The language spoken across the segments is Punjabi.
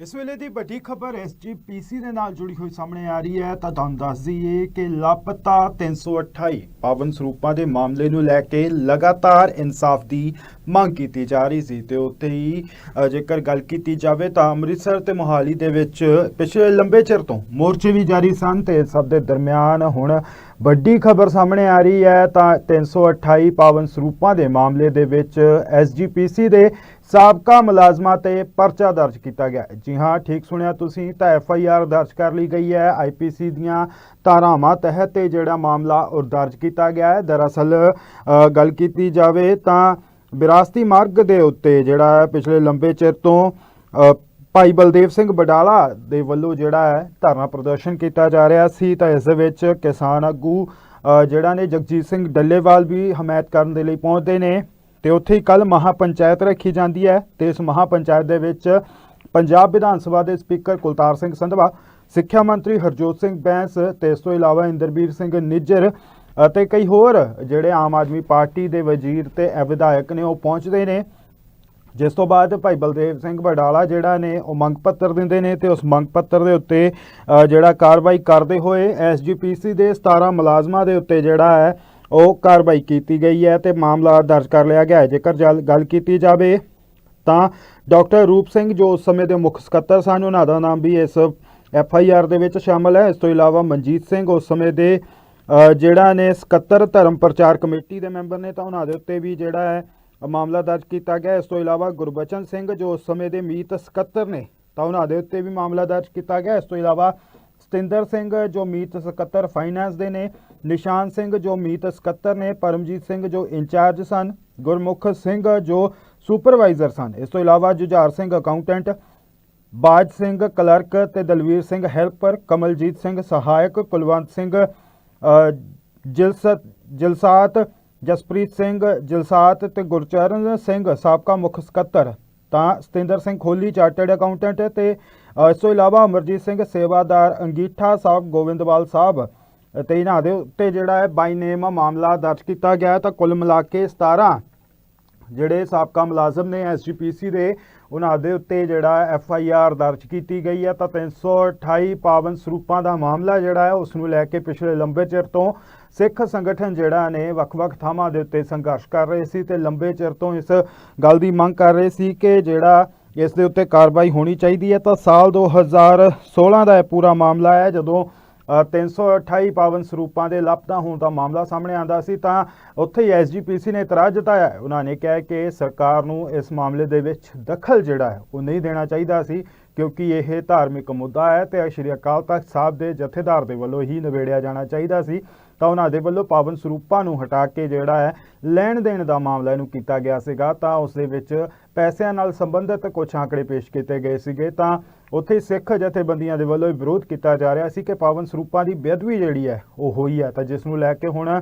ਇਸ ਵੇਲੇ ਦੀ ਵੱਡੀ ਖਬਰ ਐਸਜੀਪੀਸੀ ਦੇ ਨਾਲ ਜੁੜੀ ਹੋਈ ਸਾਹਮਣੇ ਆ ਰਹੀ ਹੈ। ਤਾਂ ਤੁਹਾਨੂੰ ਦੱਸ ਦਈਏ ਕਿ ਲਾਪਤਾ 328 ਪਾਵਨ ਸਰੂਪਾਂ ਦੇ ਮਾਮਲੇ ਨੂੰ ਲੈ ਕੇ ਲਗਾਤਾਰ ਇਨਸਾਫ ਦੀ ਮੰਗ ਕੀਤੀ ਜਾ ਰਹੀ ਸੀ ਤੇ ਉੱਥੇ ਹੀ ਜੇਕਰ ਗੱਲ ਕੀਤੀ ਜਾਵੇ ਤਾਂ ਅੰਮ੍ਰਿਤਸਰ ਤੇ ਮੋਹਾਲੀ ਦੇ ਵਿੱਚ ਪਿਛਲੇ ਲੰਬੇ ਚਿਰ ਤੋਂ ਮੋਰਚੇ ਵੀ ਜਾਰੀ ਸਨ ਤੇ ਸਭ ਦੇ ਦਰਮਿਆਨ ਹੁਣ ਵੱਡੀ ਖਬਰ ਸਾਹਮਣੇ ਆ ਰਹੀ ਹੈ ਤਾਂ 328 ਪਾਵਨ ਸਰੂਪਾਂ ਦੇ ਮਾਮਲੇ ਦੇ ਵਿੱਚ ਐਸਜੀਪੀਸੀ ਦੇ ਸਾਬਕਾ ਮੁਲਾਜ਼ਮਾਂ ਤੇ ਪਰਚਾ ਦਰਜ ਕੀਤਾ ਗਿਆ ਜੀ ਹਾਂ, ਠੀਕ ਸੁਣਿਆ ਤੁਸੀਂ, ਤਾਂ ਐਫ ਆਈ ਆਰ ਦਰਜ ਕਰ ਲਈ ਗਈ ਹੈ। ਆਈਪੀਸੀ ਦੀਆਂ ਧਾਰਾਵਾਂ ਤਹਿਤ ਇਹ ਜਿਹੜਾ ਮਾਮਲਾ ਉਹ ਦਰਜ ਕੀਤਾ ਗਿਆ ਹੈ। ਦਰਅਸਲ ਗੱਲ ਕੀਤੀ ਜਾਵੇ ਤਾਂ ਵਿਰਾਸਤੀ ਮਾਰਗ ਦੇ ਉੱਤੇ ਜਿਹੜਾ ਹੈ, ਪਿਛਲੇ ਲੰਬੇ ਚਿਰ ਤੋਂ ਭਾਈ ਬਲਦੇਵ ਸਿੰਘ ਬਡਾਲਾ ਦੇ ਵੱਲੋਂ ਜਿਹੜਾ ਹੈ, ਧਰਨਾ ਪ੍ਰਦਰਸ਼ਨ ਕੀਤਾ ਜਾ ਰਿਹਾ ਸੀ, ਤਾਂ ਇਸ ਦੇ ਵਿੱਚ ਕਿਸਾਨ ਆਗੂ ਜਿਹੜਾ ਨੇ ਜਗਜੀਤ ਸਿੰਘ ਡੱਲੇਵਾਲ ਵੀ ਹਮਾਇਤ ਕਰਨ ਦੇ ਲਈ ਪਹੁੰਚਦੇ ਨੇ। ਤੇ ਉੱਥੇ ਹੀ ਕੱਲ ਮਹਾ ਪੰਚਾਇਤ ਰੱਖੀ ਜਾਂਦੀ ਹੈ ਤੇ ਇਸ ਮਹਾ ਪੰਚਾਇਤ ਦੇ ਵਿੱਚ ਪੰਜਾਬ ਵਿਧਾਨ ਸਭਾ ਦੇ ਸਪੀਕਰ ਕੁਲਤਾਰ ਸਿੰਘ ਸੰਧਵਾ, ਸਿੱਖਿਆ ਮੰਤਰੀ ਹਰਜੋਤ ਸਿੰਘ ਬੈਂਸ ਤੇ ਇਸ ਤੋਂ ਇਲਾਵਾ ਇੰਦਰਬੀਰ ਸਿੰਘ ਨਿੱਜਰ ਅਤੇ ਕਈ ਹੋਰ ਜਿਹੜੇ ਆਮ ਆਦਮੀ ਪਾਰਟੀ ਦੇ ਵਜ਼ੀਰ ਤੇ ਵਿਧਾਇਕ ਨੇ ਉਹ ਪਹੁੰਚਦੇ ਨੇ। ਜਿਸ ਤੋਂ ਬਾਅਦ ਭਾਈ ਬਲਦੇਵ ਸਿੰਘ ਵਡਾਲਾ ਜਿਹੜਾ ਨੇ ਉਹ ਮੰਗ ਪੱਤਰ ਦਿੰਦੇ ਨੇ ਤੇ ਉਸ ਮੰਗ ਪੱਤਰ ਦੇ ਉੱਤੇ ਜਿਹੜਾ ਕਾਰਵਾਈ ਕਰਦੇ ਹੋਏ ਐਸਜੀਪੀਸੀ ਦੇ 17 ਮੁਲਾਜ਼ਮਾਂ ਦੇ ਉੱਤੇ ਜਿਹੜਾ ਹੈ, ਉਹ ਕਾਰਵਾਈ ਕੀਤੀ ਗਈ ਹੈ ਤੇ ਮਾਮਲਾ ਦਰਜ ਕਰ ਲਿਆ ਗਿਆ ਹੈ। ਜੇਕਰ ਜਲ- ਗੱਲ ਕੀਤੀ ਜਾਵੇ ਤਾਂ ਡਾਕਟਰ ਰੂਪ ਸਿੰਘ ਜੋ ਉਸ ਸਮੇਂ ਦੇ ਮੁੱਖ ਸਕੱਤਰ ਸਨ, ਉਹਨਾਂ ਦਾ ਨਾਮ ਵੀ ਇਸ ਐਫ ਆਈ ਆਰ ਦੇ ਵਿੱਚ ਸ਼ਾਮਲ ਹੈ। ਇਸ ਤੋਂ ਇਲਾਵਾ ਮਨਜੀਤ ਸਿੰਘ ਉਸ ਸਮੇਂ ਦੇ ਜਿਹੜਾ ਨੇ ਸਕੱਤਰ ਧਰਮ ਪ੍ਰਚਾਰ ਕਮੇਟੀ ਦੇ ਮੈਂਬਰ ਨੇ ਤਾਂ ਉਹਨਾਂ ਦੇ ਉੱਤੇ ਵੀ ਜਿਹੜਾ ਹੈ ਮਾਮਲਾ ਦਰਜ ਕੀਤਾ ਗਿਆ। ਇਸ ਤੋਂ ਇਲਾਵਾ ਗੁਰਬਚਨ ਸਿੰਘ ਜੋ ਉਸ ਸਮੇਂ ਦੇ ਮੀਤ ਸਕੱਤਰ ਨੇ, ਤਾਂ ਉਹਨਾਂ ਦੇ ਉੱਤੇ ਵੀ ਮਾਮਲਾ ਦਰਜ ਕੀਤਾ ਗਿਆ। ਇਸ ਤੋਂ ਇਲਾਵਾ ਸਤਿੰਦਰ ਸਿੰਘ ਜੋ ਮੀਤ ਸਕੱਤਰ ਫਾਈਨੈਂਸ ਦੇ ਨੇ, ਨਿਸ਼ਾਨ ਸਿੰਘ ਜੋ ਮੀਤ ਸਕੱਤਰ ਨੇ, ਪਰਮਜੀਤ ਸਿੰਘ ਜੋ ਇੰਚਾਰਜ ਸਨ, ਗੁਰਮੁਖ ਸਿੰਘ ਜੋ ਸੁਪਰਵਾਈਜ਼ਰ ਸਨ। ਇਸ ਤੋਂ ਇਲਾਵਾ ਜੁਝਾਰ ਸਿੰਘ ਅਕਾਊਂਟੈਂਟ ਬਾਜ ਸਿੰਘ ਕਲਰਕ ਤੇ ਦਲਵੀਰ ਸਿੰਘ ਹੈਲਪਰ ਕਮਲਜੀਤ ਸਿੰਘ ਸਹਾਇਕ, ਕੁਲਵੰਤ ਸਿੰਘ ਜਿਲਸਤ ਜਿਲਸਾਤ ਜਸਪ੍ਰੀਤ ਸਿੰਘ, ਜਿਲਸਾਤ ਤੇ ਗੁਰਚਰਨ ਸਿੰਘ, ਸਾਬਕਾ ਮੁੱਖ ਸਕੱਤਰ। ਤਾਂ ਸਤਿੰਦਰ ਸਿੰਘ ਖੋਲੀ, ਚਾਰਟਰਡ ਅਕਾਊਂਟੈਂਟ ਤੇ ਇਸ ਤੋਂ ਇਲਾਵਾ ਅਮਰਜੀਤ ਸਿੰਘ ਸੇਵਾਦਾਰ ਅੰਗੀਠਾ ਸਾਹਿਬ ਗੋਬਿੰਦਵਾਲ ਸਾਹਿਬ। ਤੇ ਇਹਨਾਂ ਦੇ ਉੱਤੇ ਜਿਹੜਾ ਹੈ ਬਾਈ ਨੇਮ ਮਾਮਲਾ ਦਰਜ ਕੀਤਾ ਗਿਆ ਤਾਂ ਕੁੱਲ ਮਿਲਾ ਕੇ 17 ਜਿਹੜੇ ਸਾਬਕਾ ਮੁਲਾਜ਼ਮ ਨੇ ਐਸਜੀਪੀਸੀ ਦੇ ਉਹਨਾਂ ਦੇ ਉੱਤੇ ਜਿਹੜਾ ਐਫ ਆਈ ਆਰ ਦਰਜ ਕੀਤੀ ਗਈ ਹੈ ਤਾਂ 328 ਪਾਵਨ ਸਰੂਪਾਂ ਦਾ ਮਾਮਲਾ ਜਿਹੜਾ ਹੈ, ਉਸ ਨੂੰ ਲੈ ਕੇ ਪਿਛਲੇ ਲੰਬੇ ਚਿਰ ਤੋਂ ਸਿੱਖ ਸੰਗਠਨ ਜਿਹੜਾ ਨੇ ਵੱਖ-ਵੱਖ ਥਾਵਾਂ ਦੇ ਉੱਤੇ ਸੰਘਰਸ਼ ਕਰ ਰਹੇ ਸੀ ਤੇ ਲੰਬੇ ਚਿਰ ਤੋਂ ਇਸ ਗੱਲ ਦੀ ਮੰਗ ਕਰ ਰਹੇ ਸੀ ਕਿ ਜਿਹੜਾ ਇਸ ਦੇ ਉੱਤੇ ਕਾਰਵਾਈ ਹੋਣੀ ਚਾਹੀਦੀ ਹੈ। ਤਾਂ ਸਾਲ 2016 ਦਾ ਇਹ ਪੂਰਾ ਮਾਮਲਾ ਹੈ, ਜਦੋਂ 328 ਪਾਵਨ ਸਰੂਪਾਂ ਦੇ ਲਾਪਤਾ ਹੋਣ ਦਾ ਮਾਮਲਾ ਸਾਹਮਣੇ ਆਂਦਾ ਸੀ, ਤਾਂ ਉੱਥੇ ਹੀ ਐਸਜੀਪੀਸੀ ਨੇ ਇਤਰਾਜ਼ ਜਤਾਇਆ ਉਹਨਾਂ ਨੇ ਕਿਹਾ ਕਿ ਸਰਕਾਰ ਨੂੰ ਇਸ ਮਾਮਲੇ ਦੇ ਵਿੱਚ ਦਖਲ ਜਿਹੜਾ ਹੈ, ਉਹ ਨਹੀਂ ਦੇਣਾ ਚਾਹੀਦਾ ਸੀ। ਕਿਉਂਕਿ ਇਹ ਧਾਰਮਿਕ ਮੁੱਦਾ ਹੈ ਤੇ ਸ਼੍ਰੀ ਅਕਾਲ ਤਖਤ ਸਾਹਿਬ ਦੇ ਜਥੇਦਾਰ ਦੇ ਵੱਲੋਂ ਹੀ ਨਿਬੇੜਿਆ ਜਾਣਾ ਚਾਹੀਦਾ ਸੀ। ਤਾਂ ਉਹਨਾਂ ਦੇ ਵੱਲੋਂ ਪਾਵਨ ਸਰੂਪਾਂ ਨੂੰ ਹਟਾ ਕੇ ਜਿਹੜਾ ਹੈ, ਲੈਣ ਦੇਣ ਦਾ ਮਾਮਲਾ ਇਹਨੂੰ ਕੀਤਾ ਗਿਆ ਸੀਗਾ। ਤਾਂ ਉਸ ਦੇ ਵਿੱਚ ਪੈਸਿਆਂ ਨਾਲ ਸੰਬੰਧਿਤ ਕੁਝ ਆંકੜੇ ਪੇਸ਼ ਕੀਤੇ ਗਏ ਸੀਗੇ। ਤਾਂ ਉੱਥੇ ਸਿੱਖ ਜਥੇਬੰਦੀਆਂ ਦੇ ਵੱਲੋਂ ਵਿਰੋਧ ਕੀਤਾ ਜਾ ਰਿਹਾ ਸੀ ਕਿ ਪਾਵਨ ਸਰੂਪਾਂ ਦੀ ਬੇਅਦਬੀ ਜਿਹੜੀ ਹੈ, ਉਹ ਹੋਈ ਹੈ। ਤਾਂ ਜਿਸ ਨੂੰ ਲੈ ਕੇ ਹੁਣ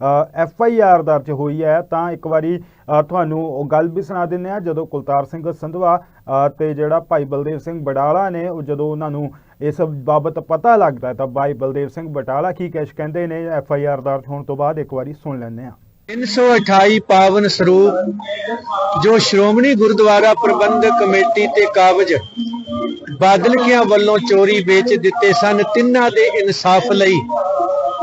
ਐਫ ਆਈ ਆਰ ਦਰਜ ਹੋਈ ਹੈ, ਤਾਂ ਇੱਕ ਵਾਰੀ ਤੁਹਾਨੂੰ ਉਹ ਗੱਲ ਵੀ ਸੁਣਾ ਦਿੰਦੇ ਆ ਜਦੋਂ ਕੁਲਤਾਰ ਸਿੰਘ ਸੰਧਵਾ ਤੇ ਜਿਹੜਾ ਭਾਈ ਬਲਦੇਵ ਸਿੰਘ ਬਡਾਲਾ ਨੇ, ਉਹ ਜਦੋਂ ਉਹਨਾਂ ਨੂੰ ਇਸ ਬਾਬਤ ਪਤਾ ਲੱਗਦਾ ਤਾਂ ਭਾਈ ਬਲਦੇਵ ਸਿੰਘ ਬਟਾਲਾ ਕੀ ਕਹਿ ਕਹਿੰਦੇ ਨੇ, ਐਫ ਆਈ ਆਰ ਦਰਜ ਹੋਣ ਤੋਂ ਬਾਅਦ ਇੱਕ ਵਾਰੀ ਸੁਣ ਲੈਂਦੇ ਆ 328 ਪਾਵਨ ਸਰੂਪ, ਜੋ ਸ਼੍ਰੋਮਣੀ ਗੁਰਦੁਆਰਾ ਪ੍ਰਬੰਧਕ ਕਮੇਟੀ ਤੇ ਕਾਬਜ ਬਾਦਲਕਿਆਂ ਵੱਲੋਂ ਚੋਰੀ ਵੇਚ ਦਿੱਤੇ ਸਨ, ਤਿੰਨਾਂ ਦੇ ਇਨਸਾਫ ਲਈ।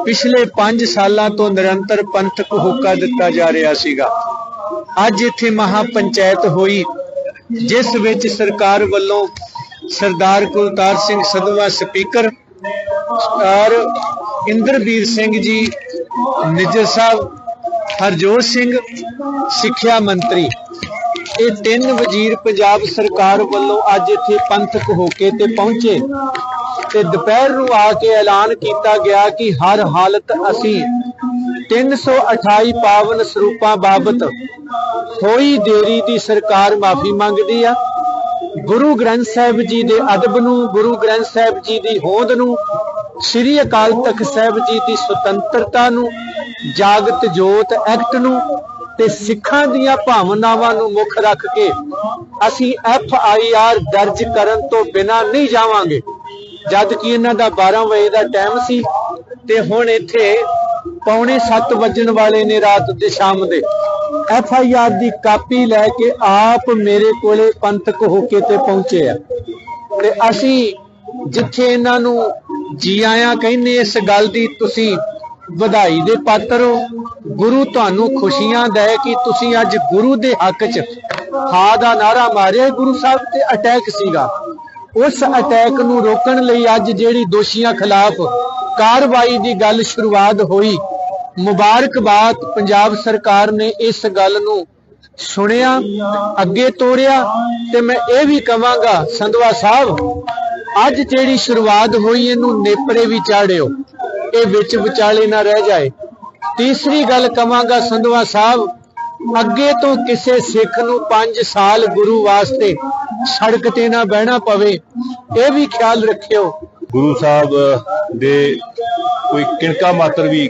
ਪਿਛਲੇ 5 ਸਾਲਾਂ ਤੋਂ ਨਿਰੰਤਰ ਪੰਥਕ ਹੋਕਾ ਦਿੱਤਾ ਜਾ ਰਿਹਾ ਸੀਗਾ। ਅੱਜ ਇੱਥੇ ਮਹਾ ਪੰਚਾਇਤ ਹੋਈ, ਜਿਸ ਵਿੱਚ ਸਰਕਾਰ ਵੱਲੋਂ ਸਰਦਾਰ ਕੁਲਤਾਰ ਸਿੰਘ ਸਦਵਾ, ਸਪੀਕਰ ਔਰ ਇੰਦਰਬੀਰ ਸਿੰਘ ਜੀ, ਨਿੱਜਰ ਸਾਹਿਬ, ਹਰਜੋਤ ਸਿੰਘ, ਸਿੱਖਿਆ ਮੰਤਰੀ। ਇਹ ਤਿੰਨ ਵਜ਼ੀਰ ਪੰਜਾਬ ਸਰਕਾਰ ਵੱਲੋਂ ਅੱਜ ਇੱਥੇ ਪੰਥਕ ਹੋ ਕੇ ਤੇ ਪਹੁੰਚੇ। ਤੇ ਦੁਪਹਿਰ ਨੂੰ ਆ ਕੇ ਐਲਾਨ ਕੀਤਾ ਗਿਆ ਕਿ ਹਰ ਹਾਲਤ ਅਸੀਂ 328 ਪਾਵਨ ਸਰੂਪਾਂ ਬਾਬਤ ਹੋਈ ਦੇਰੀ ਦੀ ਸਰਕਾਰ ਮਾਫੀ ਮੰਗਦੀ ਆ। ਗੁਰੂ ਗ੍ਰੰਥ ਸਾਹਿਬ ਜੀ ਦੇ ਅਦਬ ਨੂੰ, ਗੁਰੂ ਗ੍ਰੰਥ ਸਾਹਿਬ ਜੀ ਦੀ ਹੋਂਦ ਨੂੰ, ਸ੍ਰੀ ਅਕਾਲ ਤਖਤ ਸਾਹਿਬ ਜੀ ਦੀ ਸੁਤੰਤਰਤਾ ਨੂੰ, ਜਾਗਤ ਜੋਤ ਐਕਟ ਨੂੰ ਤੇ ਸਿੱਖਾਂ ਦੀਆਂ ਭਾਵਨਾਵਾਂ ਨੂੰ ਮੁੱਖ ਰੱਖ ਕੇ ਅਸੀਂ ਐਫ ਆਈ ਆਰ ਦਰਜ ਕਰਨ ਤੋਂ ਬਿਨਾਂ ਨਹੀਂ ਜਾਵਾਂਗੇ। ਜਦ ਕਿ ਇਹਨਾਂ ਦਾ 12 ਵਜੇ ਦਾ ਟਾਈਮ ਸੀ ਤੇ ਹੁਣ ਇੱਥੇ ਪੌਣੇ 7 ਵਜਣ ਵਾਲੇ ਨੇ ਰਾਤ ਦੇ ਸ਼ਾਮ ਦੇ। ਐਫ ਆਈ ਆਰ ਦੀ ਕਾਪੀ ਲੈ ਕੇ ਆਪ ਮੇਰੇ ਕੋਲੇ ਪੰਥਕ ਹੋ ਕੇ ਤੇ ਪਹੁੰਚੇ ਆ। ਤੇ ਅਸੀਂ ਜਿੱਥੇ ਇਹਨਾਂ ਨੂੰ ਜੀ ਆਇਆਂ ਕਹਿੰਦੇ ਇਸ ਗੱਲ ਦੀ ਤੁਸੀਂ ਵਧਾਈ ਦੇ ਪਾਤਰ ਹੋ। ਗੁਰੂ ਤੁਹਾਨੂੰ ਖੁਸ਼ੀਆਂ ਦੇ ਕਿ ਤੁਸੀਂ ਅੱਜ ਗੁਰੂ ਦੇ ਹੱਕ 'ਚ ਹਾ ਦਾ ਨਾਰਾ ਮਾਰਿਆ। ਗੁਰੂ ਸਾਹਿਬ ਤੇ ਅਟੈਕ ਸੀਗਾ। ਉਸ ਅਟੈਕ ਨੂੰ ਰੋਕਣ ਲਈ ਅੱਜ ਜਿਹੜੀ ਦੋਸ਼ੀਆਂ ਖਿਲਾਫ ਕਾਰਵਾਈ ਦੀ ਗੱਲ ਸ਼ੁਰੂਆਤ ਹੋਈ। ਮੁਬਾਰਕਬਾਦ, ਪੰਜਾਬ ਸਰਕਾਰ ਨੇ ਇਸ ਗੱਲ ਨੂੰ ਸੁਣਿਆ, ਅੱਗੇ ਤੋਰਿਆ ਤੇ ਮੈਂ ਇਹ ਵੀ ਕਵਾਂਗਾ ਸੰਧਵਾ ਸਾਹਿਬ, ਅੱਜ ਜਿਹੜੀ ਸ਼ੁਰੂਆਤ ਹੋਈ ਇਹਨੂੰ ਨੇਪਰੇ ਵੀ ਚਾੜਿਓ, ਇਹ ਵਿੱਚ ਵਿਚਾਲੇ ਨਾ ਰਹਿ ਜਾਏ। ਤੀਸਰੀ ਗੱਲ ਕਵਾਂਗਾ ਸੰਧਵਾ ਸਾਹਿਬ, ਅੱਗੇ ਤੋਂ ਕਿਸੇ ਸਿੱਖ ਨੂੰ 5 ਸਾਲ ਗੁਰੂ ਵਾਸਤੇ ਸੜਕ ਤੇ ਨਾ ਬਹਿਣਾ ਪਵੇ ਇਹ ਵੀ ਖਿਆਲ ਰੱਖਿਓ। ਗੁਰੂ ਸਾਹਿਬ ਦੇ ਕੋਈ ਕਿਣਕਾ ਮਾਤਰ ਵੀ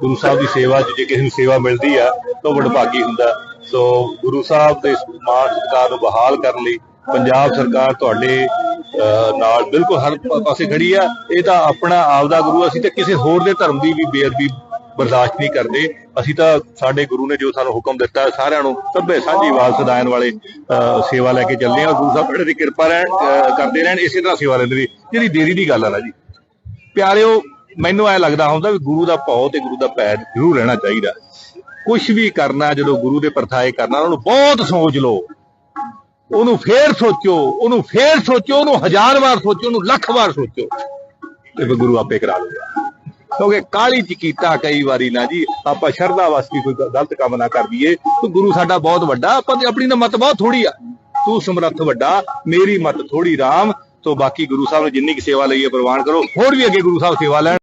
ਗੁਰੂ ਸਾਹਿਬ ਦੀ ਸੇਵਾ 'ਚ ਜੇ ਕਿਸੇ ਨੂੰ ਸੇਵਾ ਮਿਲਦੀ ਆ ਤਾਂ ਉਹ ਵਡਭਾਗੀ ਹੁੰਦਾ। ਸੋ ਗੁਰੂ ਸਾਹਿਬ ਦੇ ਮਾਨ ਸਤਿਕਾਰ ਨੂੰ ਬਹਾਲ ਕਰਨ ਲਈ ਪੰਜਾਬ ਸਰਕਾਰ ਤੁਹਾਡੇ ਅਹ, ਨਾਲ ਬਿਲਕੁਲ ਹਰ ਪਾਸੇ ਖੜੀ ਆ। ਇਹ ਤਾਂ ਆਪਣਾ ਆਪਦਾ ਗੁਰੂ ਅਸੀਂ ਤੇ ਕਿਸੇ ਹੋਰ ਦੇ ਧਰਮ ਦੀ ਵੀ ਬੇਅਦਬੀ ਬਰਦਾਸ਼ਤ ਨਹੀਂ ਕਰਦੇ। ਅਸੀਂ ਤਾਂ ਸਾਡੇ ਗੁਰੂ ਨੇ ਜੋ ਸਾਨੂੰ ਹੁਕਮ ਦਿੱਤਾ ਸਾਰਿਆਂ ਨੂੰ ਸਭੇ ਸਾਂਝੀ ਆਵਾਜ਼ ਸਦਾਇਨ ਵਾਲੇ ਅਹ, ਸੇਵਾ ਲੈ ਕੇ ਚੱਲੇ ਆ ਗੁਰੂ ਸਾਹਿਬ ਬੜੇ ਦੀ ਕਿਰਪਾ ਰਹਿਣ ਕਰਦੇ ਰਹਿਣ ਇਸੇ ਤਰ੍ਹਾਂ ਸੇਵਾ ਲੈਂਦੇ ਵੀ। ਜਿਹੜੀ ਦੇਰੀ ਦੀ ਗੱਲ ਆ ਨਾ ਜੀ। ਪਿਆਰਿਓ ਮੈਨੂੰ ਐ ਲੱਗਦਾ ਹੁੰਦਾ ਵੀ ਗੁਰੂ ਦਾ ਭਾਉ ਤੇ ਗੁਰੂ ਦਾ ਪੈਰ ਜ਼ਰੂਰ ਰਹਿਣਾ ਚਾਹੀਦਾ। ਕੁਝ ਵੀ ਕਰਨਾ ਜਦੋਂ ਗੁਰੂ ਦੇ ਪਰਥਾਏ ਕਰਨਾ ਉਹਨੂੰ ਬਹੁਤ ਸੋਚ ਲਓ। ਉਹਨੂੰ ਫੇਰ ਸੋਚੋ ਉਹਨੂੰ ਫੇਰ ਸੋਚੋ ਉਹਨੂੰ ਹਜ਼ਾਰ ਵਾਰ ਸੋਚੋ ਉਹਨੂੰ ਲੱਖ ਵਾਰ ਸੋਚੋ। ਤੇ ਫਿਰ ਗੁਰੂ ਆਪੇ ਕਰਾ ਲਊਗਾ ਕਿਉਂਕਿ ਕਾਲੀ ਚ ਕੀਤਾ ਕਈ ਵਾਰੀ ਨਾ ਜੀ, ਆਪਾਂ ਸ਼ਰਧਾ ਵਾਸਤੇ ਕੋਈ ਗਲਤ ਕੰਮ ਨਾ ਕਰ ਦਈਏ। ਤੂੰ ਗੁਰੂ ਸਾਡਾ ਬਹੁਤ ਵੱਡਾ, ਆਪਾਂ ਦੀ ਆਪਣੀ ਤਾਂ ਮਤ ਬਹੁਤ ਥੋੜੀ ਆ। ਤੂੰ ਸਮਰੱਥ ਵੱਡਾ, ਮੇਰੀ ਮਤ ਥੋੜੀ ਰਾਮ, ਤੋਂ ਬਾਕੀ ਗੁਰੂ ਸਾਹਿਬ ਨੇ ਜਿੰਨੀ ਕੀ ਸੇਵਾ ਲਈ ਹੈ ਪ੍ਰਵਾਨ ਕਰੋ, ਹੋਰ ਵੀ ਅੱਗੇ ਗੁਰੂ ਸਾਹਿਬ ਸੇਵਾ ਲੈਣ।